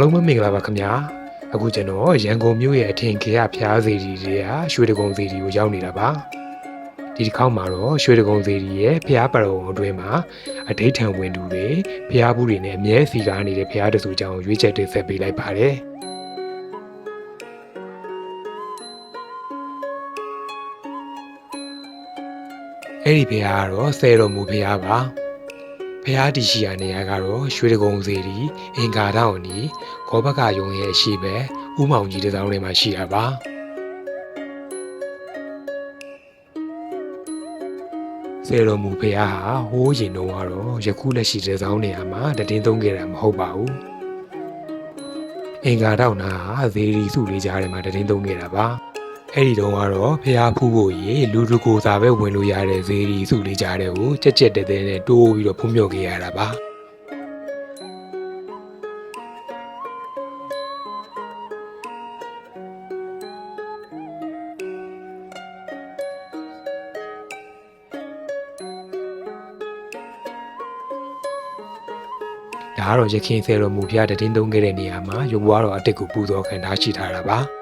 လုံးပဲမင်္ဂလာပါခင်ဗျာအခုကျွန်တော်ရန်ကုန်မြို့ရဲ့အထင်ခေယဖျားစီတီတွေကရွှေတကုံစီတီကိုရောက်နေတာပါဒီတစ်ခေါက်မှာတော့ရွှေတကုံစီတီရဲ့ဖျားပရုံအတွင်းမှာအဋိဌံဝင်သူတွေဖျားဘူးတွေနဲ့အမြဲစီကားနေတဲ့ဖျားတဆူကြောင်ရွေးချက်တင်ဆက်ပေးလိုက်ပါတယ်အဲ့ဒီဖျားကတော့ဆယ်တော်မူဖျားပါ ဖះတီရှိရာနေရာကတော့ရွှေတကုံစီတီအင်္ဂါတောင်နီဂောဘကယုံရဲ့အရှိပဲဥမောင်ကြီးတစ်စောင်းထဲမှာရှိတာပါစေတော်မူဖះဟာဟိုးရင်တော့ကတော့ယခုလက်ရှိတစ်စောင်းနေရာမှာတည်င်းသုံးခဲ့တာမဟုတ်ပါဘူးအင်္ဂါတောင်နာဟာဇေရီစုလေးကြားထဲမှာတည်င်းသုံးခဲ့တာပါ အဲ့ဒီတော့ကတော့ဖះဖူးဖို့ရေလူတကိုစာပဲဝင်လို့ရတဲ့ဇေရီစုလေးကြားတဲ့ကိုကြက်ကြက်တဲတဲနဲ့တိုးပြီးတော့ဖုံးမြော်ခဲ့ရတာပါဒါကတော့ရခင်ဆယ်တော်မူဖះတည်င်းသုံးခဲ့တဲ့နေရာမှာရုပ်ဘွားတော်အတစ်ကိုပူဇော်ခံထားရှိထားတာပါ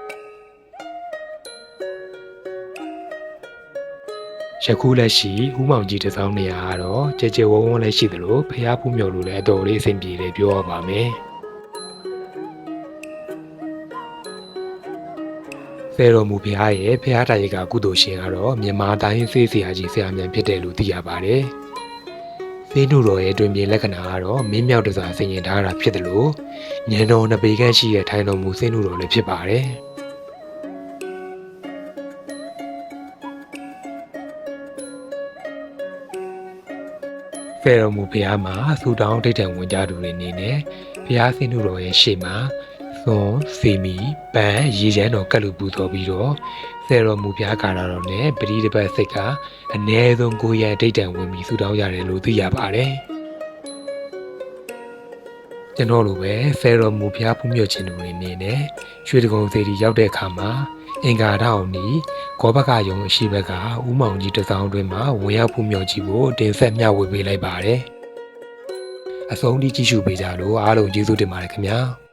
ယခုလက်ရှိဥမောင်ကြီးတစ်စောင်းနေရာကတော့ကြဲကြဲဝုံဝုံလည်းရှိသလိုဖះဖူးမြော်လို့လည်းအတော်လေးအဆင်ပြေတယ်ပြောရပါမယ်ဆယ်တော်မူဖះရဲ့ဖះတာရိကကုသိုလ်ရှင်ကတော့မြန်မာတိုင်းစေးစရာကြီးဆရာမြန်ဖြစ်တယ်လို့သိရပါတယ်။သေးနုတော်ရဲ့တွင်ပြင်လက္ခဏာကတော့မင်းမြောက်တစားဆင်ရင်ထားတာဖြစ်တယ်လို့ညံတော်နှစ်ပေခန့်ရှိတဲ့ထိုင်တော်မူစေနုတော်လည်းဖြစ်ပါတယ်။ ဖဲတော်မူဖះမှာဆူတောင်းဒိဋ္ဌံဝင်ကြသူတွေအနေနဲ့ဖះစင်းတို့တော်ရဲ့ရှေ့မှာသွန်ဖေမီပန်းရေချမ်းတော်ကတ်လူပူတော်ပြီးတော့ဆယ်တော်မူဖះကာလာတော်နဲ့ပရိဒီပတ်စိတ်ကအ ਨੇ ဆုံးကိုရန်ဒိဋ္ဌံဝင်ပြီးဆူတောင်းရတယ်လို့သိရပါတယ် ကျွန်တော်လိုပဲဆယ်တော်မူဖះဖူးမြော်ခြင်းသူတွေအနေနဲ့ရွှေတကုံစေတီရောက်တဲ့အခါမှာအင်္ဂါတောင်နီဂောဘကယုံအရှိဘက်ကဥမောင်ကြီးတစ်စောင်းအတွင်းမှာဝင်ရောက်ဖူးမြော်ကြီးကိုတင်ဆက်မျှဝေပေးလိုက်ပါတယ်အဆုံးထိကြည့်ရှုပေးကြလို့အားလုံးကျေးဇူးတင်ပါတယ်ခင်ဗျာ